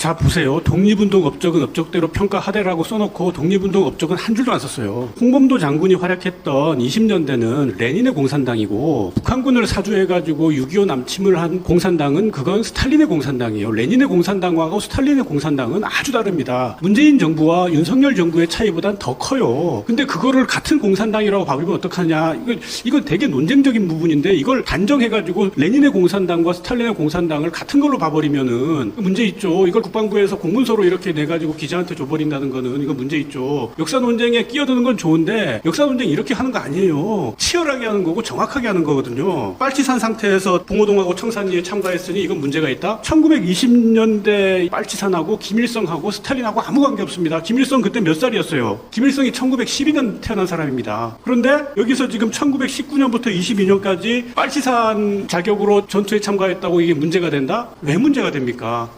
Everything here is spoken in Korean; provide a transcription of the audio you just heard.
자 보세요. 독립운동 업적은 업적대로 평가하되라고 써놓고 독립운동 업적은 한 줄도 안 썼어요. 홍범도 장군이 활약했던 20년대는 레닌의 공산당이고 북한군을 사주해가지고 6.25 남침을 한 공산당은 그건 스탈린의 공산당이에요. 레닌의 공산당하고 스탈린의 공산당은 아주 다릅니다. 문재인 정부와 윤석열 정부의 차이보단 더 커요. 근데 그거를 같은 공산당이라고 봐버리면 어떡하냐. 이거, 이건 되게 논쟁적인 부분인데 이걸 단정해가지고 레닌의 공산당과 스탈린의 공산당을 같은 걸로 봐버리면은 문제 있죠. 이걸 국방부에서 공문서로 이렇게 내가지고 기자한테 줘버린다는 거는 이거 문제 있죠. 역사 논쟁에 끼어드는 건 좋은데 역사 논쟁 이렇게 하는 거 아니에요. 치열하게 하는 거고 정확하게 하는 거거든요. 빨치산 상태에서 봉오동하고 청산리에 참가했으니 이건 문제가 있다. 1920년대 빨치산하고 김일성하고 스탈린하고 아무 관계 없습니다. 김일성 그때 몇 살이었어요? 김일성이 1912년 태어난 사람입니다. 그런데 여기서 지금 1919년부터 22년까지 빨치산 자격으로 전투에 참가했다고 이게 문제가 된다? 왜 문제가 됩니까?